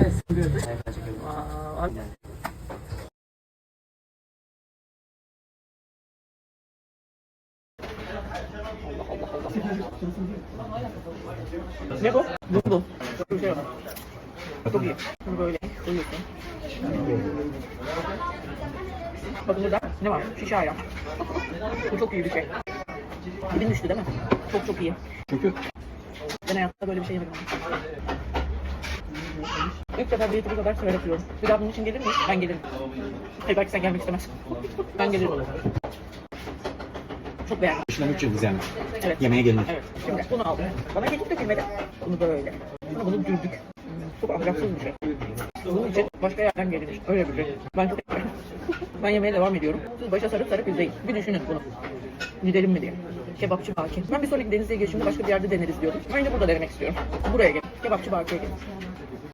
Evet, sürüyordu. Sayfa çekelim. Aa, abi. Ne bu? Bu bu. Bu şey. Çok iyi. Bunu böyle koyuyorsun. Bakın burada ne var? Şişe ayran. Bu çok iyi bir şey. Dibin düştü değil mi? Çok çok iyi. Çünkü Ben hayatta böyle bir şey yemedim. İlk defa bu kadar sever yapıyorum. Bir daha bunun için gelir miyiz? Ben gelirim. Hayır belki sen gelmek istemezsin. ben gelirim. Çok beğendim. düşünen 3 yıldız yani. Evet. Yemeğe gelinir. Evet. Şimdi bunu aldım. Bana kekik dökülmedi. Bunu böyle. Sonra bunu dürdük. Çok ahlaksız bir şey. Bunun için başka yerden gelinir. Öyle bir şey. Ben çok Ben yemeğe devam ediyorum. Siz başa sarıp sarıp izleyin. Bir düşünün bunu. Gidelim mi diye. Kebapçı Baki. Ben bir sonraki Denizli'ye gelişimde başka bir yerde deneriz diyordum. Bence burada denemek istiyorum. Buraya gelin. Kebapçı Baki'ye gelin.